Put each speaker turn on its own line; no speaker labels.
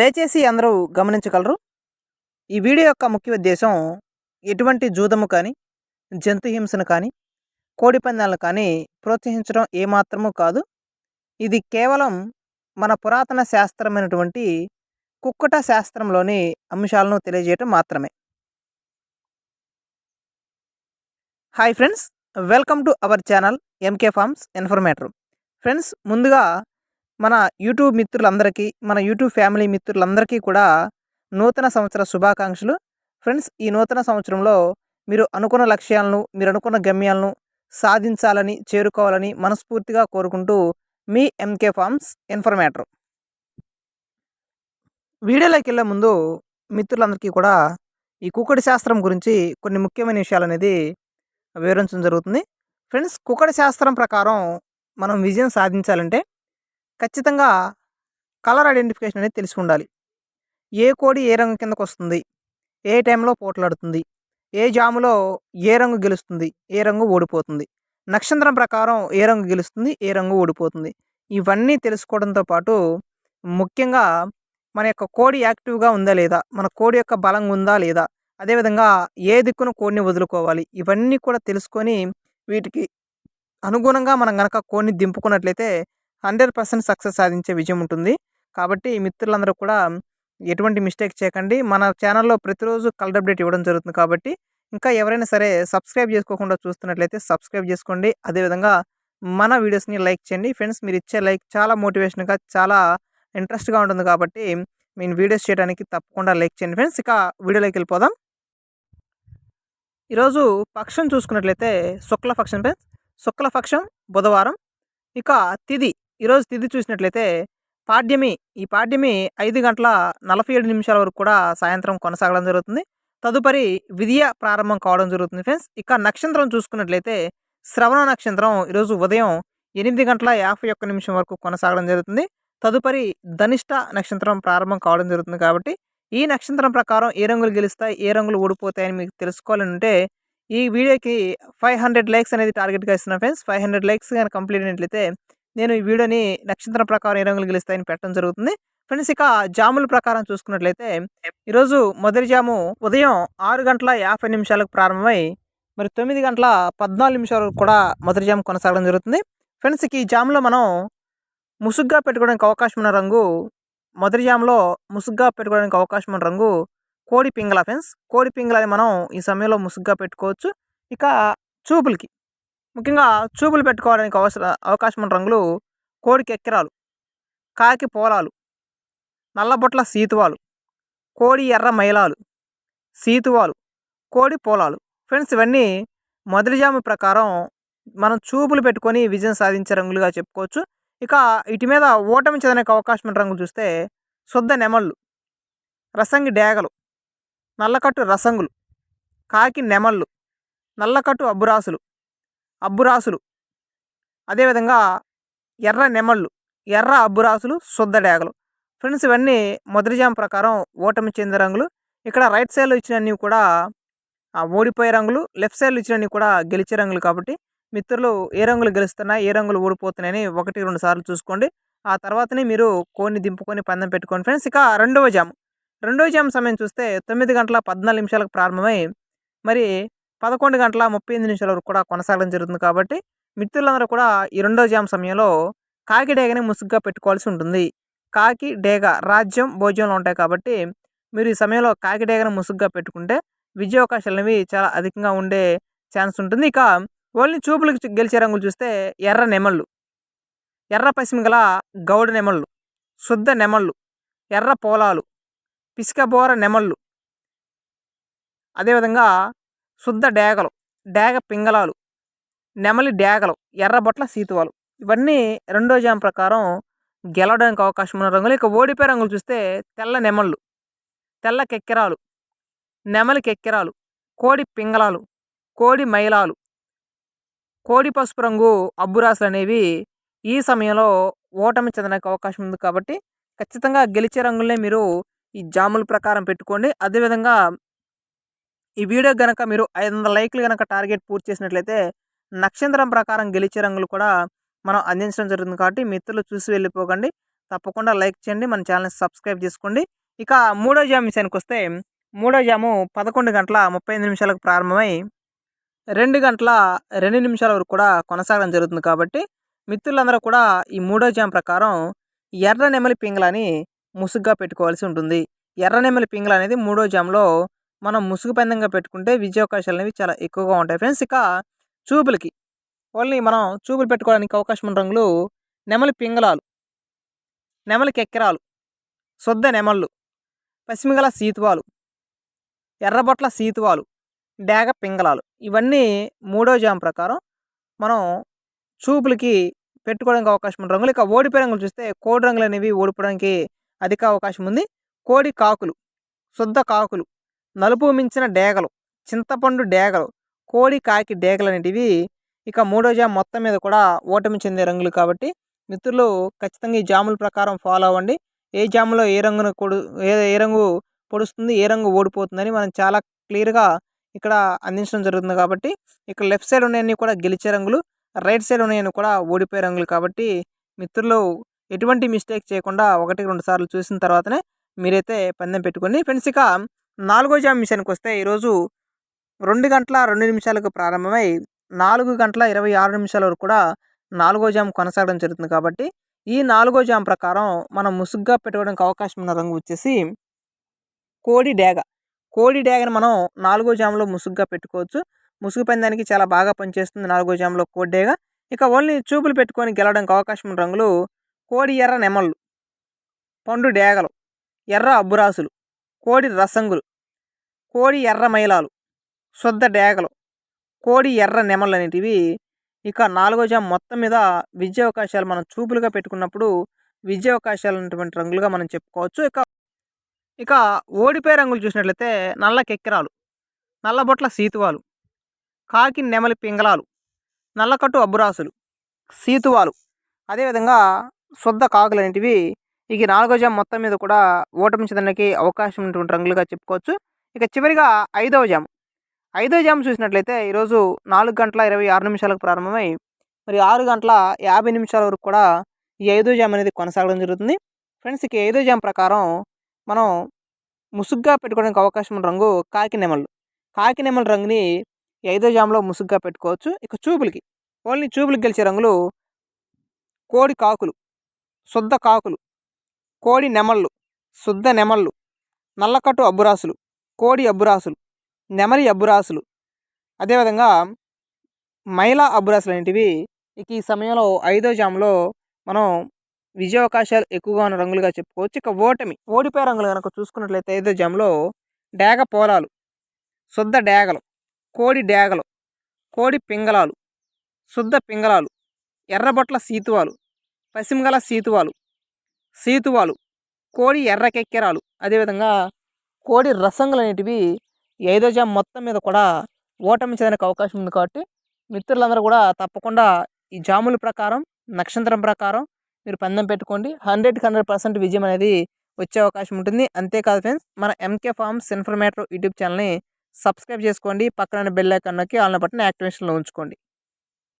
దయచేసి అందరూ గమనించగలరు. ఈ వీడియో యొక్క ముఖ్య ఉద్దేశం ఎటువంటి జూదము కానీ జంతు హింసను కానీ కోడి పందాలను కానీ ప్రోత్సహించడం ఏమాత్రము కాదు. ఇది కేవలం మన పురాతన శాస్త్రమైనటువంటి కుక్కట శాస్త్రంలోని అంశాలను తెలియజేయటం మాత్రమే. Hi friends welcome to our channel MK farms informator friends ముందుగా మన యూట్యూబ్ మిత్రులందరికీ మన యూట్యూబ్ ఫ్యామిలీ మిత్రులందరికీ కూడా నూతన సంవత్సర శుభాకాంక్షలు. ఫ్రెండ్స్ ఈ నూతన సంవత్సరంలో మీరు అనుకున్న లక్ష్యాలను మీరు అనుకున్న గమ్యాలను సాధించాలని చేరుకోవాలని మనస్ఫూర్తిగా కోరుకుంటూ మీ ఎంకే ఫార్మ్స్ ఇన్ఫర్మేటర్ వీడియోలోకి వెళ్ళే ముందు మిత్రులందరికీ కూడా ఈ కుక్కడి శాస్త్రం గురించి కొన్ని ముఖ్యమైన విషయాలు అనేది వివరించడం జరుగుతుంది. ఫ్రెండ్స్ కుక్కడి శాస్త్రం ప్రకారం మనం విజయం సాధించాలంటే ఖచ్చితంగా కలర్ ఐడెంటిఫికేషన్ అనేది తెలిసి ఉండాలి. ఏ కోడి ఏ రంగు కిందకు వస్తుంది? ఏ టైంలో పోట్లాడుతుంది? ఏ జాములో ఏ రంగు గెలుస్తుంది? ఏ రంగు ఓడిపోతుంది? నక్షత్రం ప్రకారం ఏ రంగు గెలుస్తుంది? ఏ రంగు ఓడిపోతుంది? ఇవన్నీ తెలుసుకోవడంతో పాటు ముఖ్యంగా మన యొక్క కోడి యాక్టివ్గా ఉందా లేదా? మన కోడి యొక్క బలంగా ఉందా లేదా? అదేవిధంగా ఏ దిక్కున కోడిని వదులుకోవాలి? ఇవన్నీ కూడా తెలుసుకొని వీటికి అనుగుణంగా మనం కనుక కోడిని దింపుకున్నట్లయితే హండ్రెడ్ పర్సెంట్ సక్సెస్ సాధించే విజయం ఉంటుంది. కాబట్టి మిత్రులందరూ కూడా ఎటువంటి మిస్టేక్ చేయకండి. మన ఛానల్లో ప్రతిరోజు కలర్ అప్డేట్ ఇవ్వడం జరుగుతుంది కాబట్టి ఇంకా ఎవరైనా సరే సబ్స్క్రైబ్ చేసుకోకుండా చూస్తున్నట్లయితే సబ్స్క్రైబ్ చేసుకోండి. అదేవిధంగా మన వీడియోస్ని లైక్ చేయండి. ఫ్రెండ్స్ మీరు ఇచ్చే లైక్ చాలా మోటివేషన్గా చాలా ఇంట్రెస్ట్గా ఉంటుంది కాబట్టి మేము వీడియోస్ చేయడానికి తప్పకుండా లైక్ చేయండి. ఫ్రెండ్స్ ఇక వీడియోలోకి వెళ్ళిపోదాం. ఈరోజు పక్షం చూసుకున్నట్లయితే శుక్ల పక్షం ఫ్రెండ్స్. శుక్ల పక్షం బుధవారం. ఇక తిది. ఈరోజు తిది చూసినట్లయితే పాడ్యమి ఈ పాడ్యమి ఐదు గంటల నలభై ఏడు నిమిషాల వరకు కూడా సాయంత్రం కొనసాగడం జరుగుతుంది. తదుపరి విధియ ప్రారంభం కావడం జరుగుతుంది ఫ్రెండ్స్. ఇక నక్షత్రం చూసుకున్నట్లయితే శ్రవణ నక్షత్రం ఈరోజు ఉదయం ఎనిమిది గంటల యాభై ఒక్క నిమిషం వరకు కొనసాగడం జరుగుతుంది. తదుపరి ధనిష్ట నక్షత్రం ప్రారంభం కావడం జరుగుతుంది కాబట్టి ఈ నక్షత్రం ప్రకారం ఏ రంగులు గెలుస్తాయి ఏ రంగులు ఓడిపోతాయని మీకు తెలుసుకోవాలని ఉంటే ఈ వీడియోకి ఫైవ్ హండ్రెడ్ లైక్స్ అనేది టార్గెట్గా ఇస్తున్నాను ఫ్రెండ్స్. ఫైవ్ హండ్రెడ్ లైక్స్ కానీ కంప్లీట్ అయినట్లయితే నేను ఈ వీడియోని నక్షత్రం ప్రకారం ఏ రంగులు గెలుస్తాయని పెట్టడం జరుగుతుంది. ఫ్రెండ్స్ ఇక జాముల ప్రకారం చూసుకున్నట్లయితే ఈరోజు మొదటి జాము ఉదయం ఆరు గంటల యాభై నిమిషాలకు ప్రారంభమై మరి తొమ్మిది గంటల పద్నాలుగు నిమిషాల వరకు కూడా మొదటి జాము కొనసాగడం జరుగుతుంది. ఫ్రెండ్స్ ఈ జాములో మనం ముసుగ్గా పెట్టుకోవడానికి అవకాశం ఉన్న రంగు మొదటి జాములో ముసుగ్గా పెట్టుకోవడానికి అవకాశం ఉన్న రంగు కోడి పింగళ. ఫ్రెండ్స్ కోడి పింగళని మనం ఈ సమయంలో ముసుగ్గా పెట్టుకోవచ్చు. ఇక చూపులకి. ముఖ్యంగా చూపులు పెట్టుకోవడానికి అవసర అవకాశం ఉన్న రంగులు కోడికి ఎక్కిరాలు కాకి పోలాలు నల్లబొట్ల సీతువాలు కోడి ఎర్ర మైలాలు సీతువాలు కోడి పోలాలు. ఫ్రెండ్స్ ఇవన్నీ మొదటిజాము ప్రకారం మనం చూపులు పెట్టుకొని విజయం సాధించే రంగులుగా చెప్పుకోవచ్చు. ఇక ఇటు మీద ఓటమి చెందడానికి అవకాశం ఉన్న రంగులు చూస్తే శుద్ధ నెమళ్ళు రసంగి డేగలు నల్లకట్టు రసంగులు కాకి నెమళ్ళు నల్లకట్టు అబ్బురాసులు అబ్బురాసులు. అదేవిధంగా ఎర్ర నెమళ్ళు ఎర్ర అబ్బురాసులు శుద్ధ డేగలు. ఫ్రెండ్స్ ఇవన్నీ మొదటిజాం ప్రకారం ఓటమి చెందిన రంగులు. ఇక్కడ రైట్ సైడ్లో ఇచ్చినవి కూడా ఓడిపోయే రంగులు. లెఫ్ట్ సైడ్లో ఇచ్చినవి కూడా గెలిచే రంగులు కాబట్టి మిత్రులు ఏ రంగులు గెలుస్తున్నాయి ఏ రంగులు ఓడిపోతున్నాయని ఒకటి రెండు సార్లు చూసుకోండి. ఆ తర్వాతనే మీరు కోడిని దింపుకొని పందెం పెట్టుకోండి. ఫ్రెండ్స్ ఇక రెండవ జామ్. రెండవ జామ్ సమయం చూస్తే తొమ్మిది గంటల పద్నాలుగు నిమిషాలకు ప్రారంభమై మరి పదకొండు గంటల ముప్పై ఎనిమిది నిమిషాల వరకు కూడా కొనసాగడం జరుగుతుంది కాబట్టి మిత్రులందరూ కూడా ఈ రెండో జామ్ సమయంలో కాకి డేగని ముసుగ్గా పెట్టుకోవాల్సి ఉంటుంది. కాకి డేగ రాజ్యం భోజ్యంలో ఉంటాయి కాబట్టి మీరు ఈ సమయంలో కాకి డేగను ముసుగ్గా పెట్టుకుంటే విజయావకాశాలు అనేవి చాలా అధికంగా ఉండే ఛాన్స్ ఉంటుంది. ఇక ఓన్లీ చూపులకు గెలిచే రంగులు చూస్తే ఎర్ర నెమళ్ళు. ఎర్ర పశ్చిమ గల గౌడ నెమళ్ళు శుద్ధ నెమళ్ళు ఎర్ర పోలాలు పిసికబోర నెమళ్ళు. అదేవిధంగా శుద్ధ డేగలు డేగ పింగళాలు నెమలి డేగలు ఎర్రబొట్ల సీతువాలు. ఇవన్నీ రెండో జామ్ ప్రకారం గెలవడానికి అవకాశం ఉన్న రంగులు. ఇక ఓడిపోయే రంగులు చూస్తే తెల్ల నెమళ్ళు తెల్ల కెక్కెరాలు నెమలి కెక్కెరాలు కోడి పింగళాలు కోడి మైలాలు కోడి పసుపు రంగు అబ్బురాసులు అనేవి ఈ సమయంలో ఓటమి చెందడానికి అవకాశం ఉంది కాబట్టి ఖచ్చితంగా గెలిచే రంగులనే మీరు ఈ జాముల ప్రకారం పెట్టుకోండి. అదేవిధంగా ఈ వీడియో కనుక మీరు ఐదు వందల లైక్లు కనుక టార్గెట్ పూర్తి చేసినట్లయితే నక్షత్రం ప్రకారం గెలిచే రంగులు కూడా మనం అందించడం జరుగుతుంది కాబట్టి మిత్రులు చూసి వెళ్ళిపోకండి. తప్పకుండా లైక్ చేయండి. మన ఛానల్ని సబ్స్క్రైబ్ చేసుకోండి. ఇక మూడో జామ్ విషయానికి వస్తే మూడో జాము పదకొండు గంటల ముప్పై ఐదు నిమిషాలకు ప్రారంభమై రెండు గంటల రెండు నిమిషాల వరకు కూడా కొనసాగడం జరుగుతుంది కాబట్టి మిత్రులందరూ కూడా ఈ మూడో జామ్ ప్రకారం ఎర్ర నెమలి పింగళని ముసుగ్గా పెట్టుకోవాల్సి ఉంటుంది. ఎర్ర నెమలి పింగళ అనేది మూడో జామ్లో మనం ముసుగు పందంగా పెట్టుకుంటే విజయావకాశాలు అనేవి చాలా ఎక్కువగా ఉంటాయి. ఫ్రెండ్స్ ఇక చూపులకి. ఓన్లీ మనం చూపులు పెట్టుకోవడానికి అవకాశం ఉన్న రంగులు నెమలి పింగళాలు నెమలి కెక్కెరాలు శుద్ధ నెమళ్ళు పశ్చిమగల సీతువాలు ఎర్రబొట్ల సీతువాలు డేగ పింగళాలు. ఇవన్నీ మూడో జామ్ ప్రకారం మనం చూపులకి పెట్టుకోవడానికి అవకాశం ఉన్న రంగులు. ఇక ఓడిపోయే రంగులు చూస్తే కోడి రంగులు అనేవి ఓడిపోవడానికి అధిక అవకాశం ఉంది. కోడి కాకులు శుద్ధ కాకులు నలుపు మించిన డేగలు చింతపండు డేగలు కోడి కాకి డేగలు అనేటివి ఇక మూడో జామ్ మొత్తం మీద కూడా ఓటమి చెందే రంగులు కాబట్టి మిత్రులు ఖచ్చితంగా ఈ జాముల ప్రకారం ఫాలో అవ్వండి. ఏ జాములో ఏ రంగును కొడు ఏ ఏ రంగు పొడుస్తుంది ఏ రంగు ఓడిపోతుందని మనం చాలా క్లియర్గా ఇక్కడ అందించడం జరుగుతుంది కాబట్టి ఇక్కడ లెఫ్ట్ సైడ్ ఉన్నాయన్నీ కూడా గెలిచే రంగులు రైట్ సైడ్ ఉన్నాయని కూడా ఓడిపోయే రంగులు కాబట్టి మిత్రులు ఎటువంటి మిస్టేక్ చేయకుండా ఒకటి రెండు సార్లు చూసిన తర్వాతనే మీరైతే పందెం పెట్టుకోండి. ఫ్రెండ్స్ ఇక నాలుగో జామ్ మిషన్కి వస్తే ఈరోజు రెండు గంటల రెండు నిమిషాలకు ప్రారంభమై నాలుగు గంటల ఇరవై ఆరు నిమిషాల వరకు కూడా నాలుగో జామ్ కొనసాగడం జరుగుతుంది కాబట్టి ఈ నాలుగో జామ్ ప్రకారం మనం ముసుగ్గా పెట్టుకోవడానికి అవకాశం ఉన్న రంగు వచ్చేసి కోడి డేగ కోడి డేగను మనం నాలుగో జామ్లో ముసుగ్గా పెట్టుకోవచ్చు. ముసుగు పందానికి చాలా బాగా పనిచేస్తుంది నాలుగో జామ్లో కోడి డేగ ఇక ఓన్లీ చూపులు పెట్టుకొని గెలవడానికి అవకాశం ఉన్న రంగులు కోడి ఎర్ర నెమళ్ళు పండు డేగలు ఎర్ర అబ్బురాసులు కోడి రసంగులు. కోడి ఎర్ర మైలాలు శుద్ధ డేగలు కోడి ఎర్ర నెమలు అనేటివి. ఇక నాలుగో జామ్ మొత్తం మీద విద్య అవకాశాలు మనం చూపులుగా పెట్టుకున్నప్పుడు విద్య అవకాశాలు ఉన్నటువంటి రంగులుగా మనం చెప్పుకోవచ్చు. ఇక ఇక ఓడిపోయే రంగులు చూసినట్లయితే నల్ల కెక్కెరాలు నల్లబొట్ల సీతువాలు కాకి నెమలి పింగళాలు నల్లకట్టు అబ్బురాసులు సీతువాలు అదేవిధంగా శుద్ధ కాకులు అనేటివి. ఇక నాలుగో జామ్ మొత్తం మీద కూడా ఓటమి చెందడానికి అవకాశం ఉన్నటువంటి రంగులుగా చెప్పుకోవచ్చు. ఇక చివరిగా ఐదవ జామ్. ఐదవ జామ్ చూసినట్లయితే ఈరోజు నాలుగు గంటల ఇరవై ఆరు నిమిషాలకు ప్రారంభమై మరి ఆరు గంటల యాభై నిమిషాల వరకు కూడా ఈ ఐదో జామ్ అనేది కొనసాగడం జరుగుతుంది. ఫ్రెండ్స్ ఇక ఐదో జామ్ ప్రకారం మనం ముసుగ్గా పెట్టుకోవడానికి అవకాశం ఉన్న రంగు కాకి నెమళ్ళు. కాకి నెమల రంగుని ఐదో జామ్లో ముసుగ్గా పెట్టుకోవచ్చు. ఇక చూపులకి ఓన్లీ చూపులకి గెలిచే రంగులు కోడి కాకులు శుద్ధ కాకులు కోడి నెమళ్ళు శుద్ధ నెమళ్ళు నల్లకట్టు అబ్బురాసులు కోడి అబ్బురాసులు నెమలి అబ్బురాసులు. అదేవిధంగా మైలా అబ్బురాసులు అనేటివి ఇక ఈ సమయంలో ఐదో జామ్లో మనం విజయావకాశాలు ఎక్కువగా ఉన్న రంగులుగా చెప్పుకోవచ్చు. ఇక ఓటమి ఓడిపోయే రంగులు కనుక చూసుకున్నట్లయితే ఐదో జామ్లో డేగ పోలాలు శుద్ధ డేగలు కోడి డేగలు కోడి పింగళాలు శుద్ధ పింగళాలు ఎర్రబొట్ల సీతువాలు పసిమగల సీతువాలు సీతువాలు కోడి ఎర్రకెక్కెరాలు. అదేవిధంగా కోడి రసంగులు అనేటివి ఈ ఐదో జామ్ మొత్తం మీద కూడా ఓటమి చెందడానికి అవకాశం ఉంది కాబట్టి మిత్రులందరూ కూడా తప్పకుండా ఈ జాముల ప్రకారం నక్షత్రం ప్రకారం మీరు పందెం పెట్టుకోండి. హండ్రెడ్కి హండ్రెడ్ పర్సెంట్ విజయం అనేది వచ్చే అవకాశం ఉంటుంది. అంతేకాదు ఫ్రెండ్స్ మన ఎంకే ఫార్మ్స్ ఇన్ఫర్మేటర్ యూట్యూబ్ ఛానల్ని సబ్స్క్రైబ్ చేసుకోండి. పక్కన బెల్ ఐకాన్ నొక్కి ఆన్లైన్ బటన్ యాక్టివేషన్లో ఉంచుకోండి.